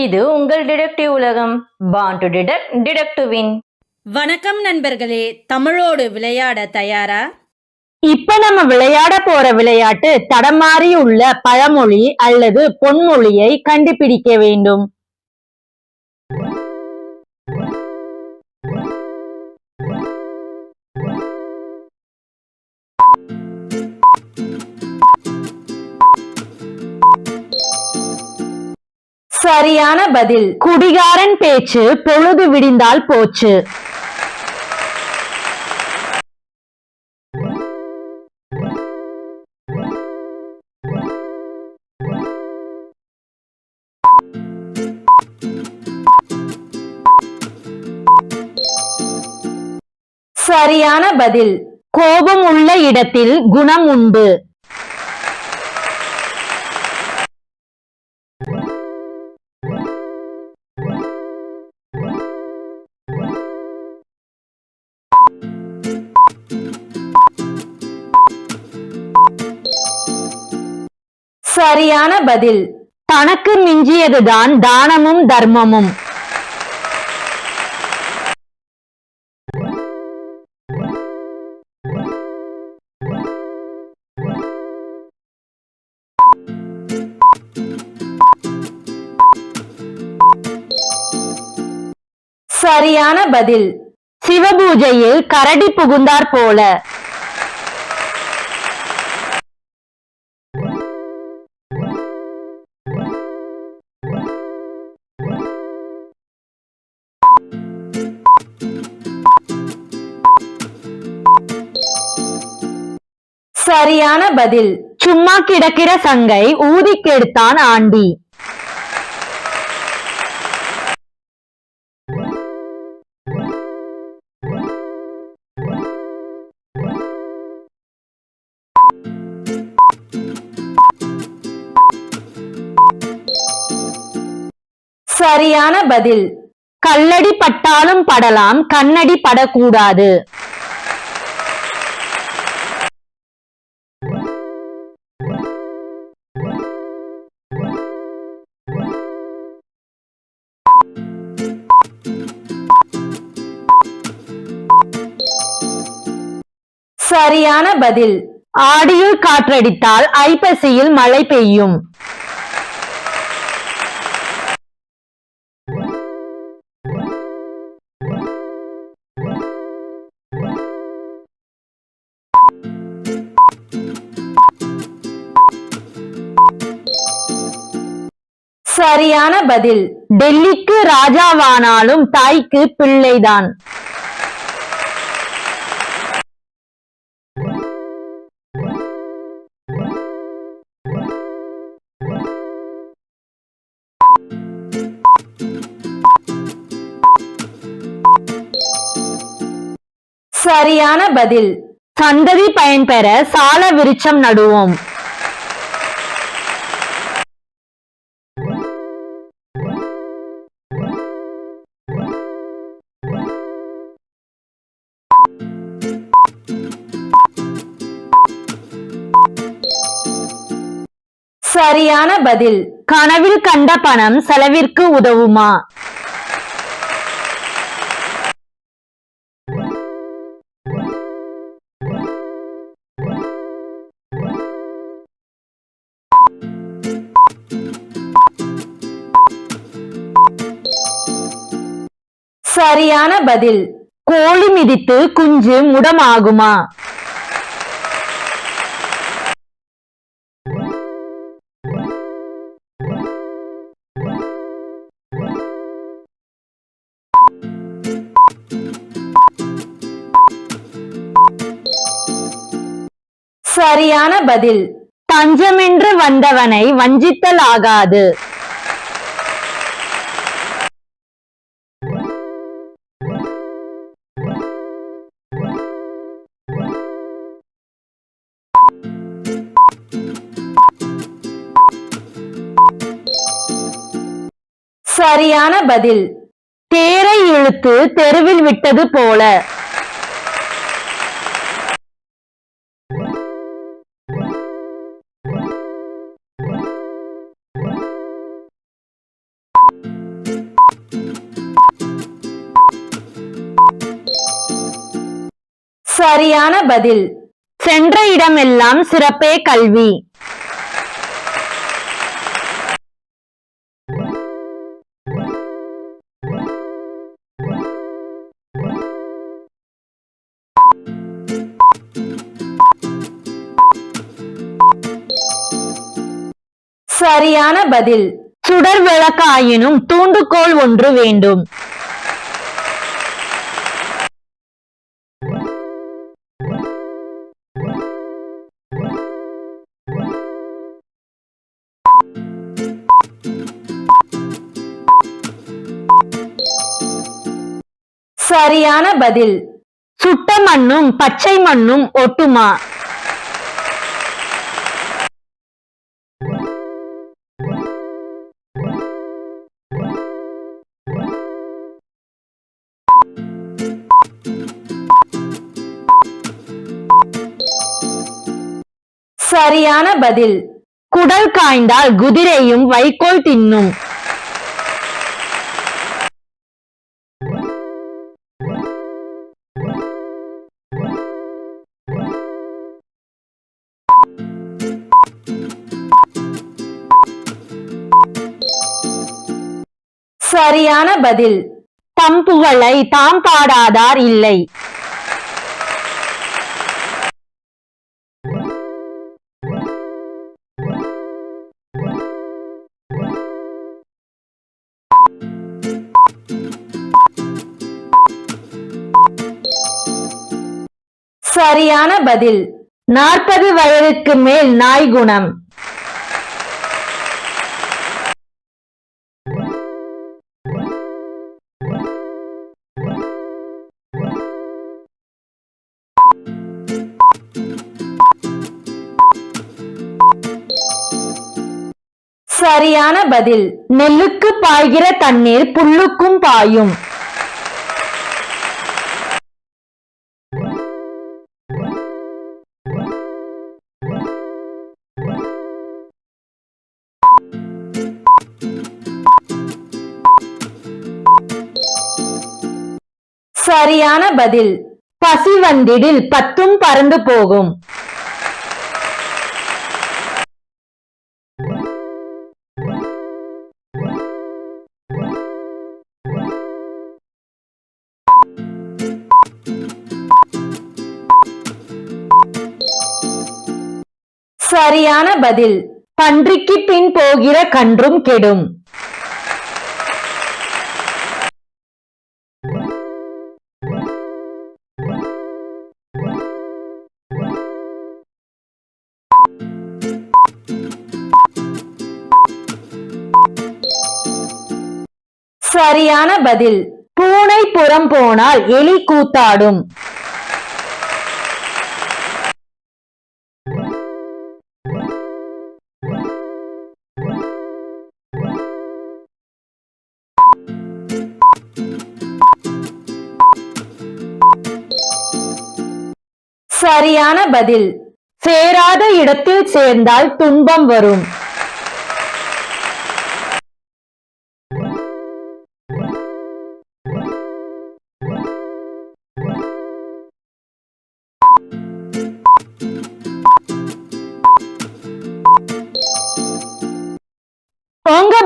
இது உங்கள் டிடெக்டிவ் உலகம். Born to detect detect to win வணக்கம் நண்பர்களே தமிழோடு விளையாட தயாரா? இப்ப நம்ம விளையாட போற விளையாட்டு தடமாறி உள்ள பழமொழி அல்லது பொன்மொழியை கண்டுபிடிக்க வேண்டும். சரியான பதில். குடிகாரன் பேச்சு பொழுது விடிந்தால் போச்சு. சரியான பதில். கோபம் உள்ள இடத்தில் குணம் உண்டு. சரியான பதில். தனக்கு மிஞ்சியதுதான் தானமும் தர்மமும். சரியான பதில். சிவபூஜையில் கரடி புகுந்தார் போல. சரியான பதில். சும்மா கிடக்கிற சங்கை ஊதி கெடுத்தான் ஆண்டி. சரியான பதில். கல்லடி பட்டாலும் படலாம் கண்ணடி படக்கூடாது. சரியான பதில். ஆடியில் காற்றடித்தால் ஐப்பசியில் மழை பெய்யும். சரியான பதில். டெல்லிக்கு ராஜாவானாலும் தாய்க்கு பிள்ளைதான். சரியான பதில். சந்ததி பயன்பெற சால விருட்சம் நடுவோம். சரியான பதில். கனவில் கண்ட பணம் செலவிற்கு உதவுமா? சரியான பதில். கோழி மிதித்து குஞ்சு முடமாகுமா? சரியான பதில். தஞ்சமென்று வந்தவனை வஞ்சித்தல் ஆகாது சரியான பதில். தேரை இழுத்து தெருவில் விட்டது போல. சரியான பதில். சென்ற இடமெல்லாம் சிறப்பே கல்வி. சரியான பதில். சுடர் விளக்காயினும் தூண்டுகோல் ஒன்று வேண்டும். சரியான பதில். சுட்ட மண்ணும் பச்சை மண்ணும் ஒட்டுமா? சரியான பதில். குடல் காய்ந்தால் குதிரையும் வைக்கோல் தின்னும். சரியான பதில். தம்புகளை தாம் பாடாதார் இல்லை. சரியான பதில். நாற்பது வயதுக்கு மேல் நாய் குணம். சரியான பதில். நெல்லுக்கு பாய்கிற தண்ணீர் புல்லுக்கும் பாயும். சரியான பதில். பசி வந்திடில் பத்தும் பறந்து போகும். சரியான பதில். பன்றிக்கு பின் போகிற கன்றும் கெடும். சரியான பதில். பூனை புறம் போனால் எலி கூத்தாடும். சரியான பதில். சேராத இடத்தில் சேர்ந்தால் துன்பம் வரும்.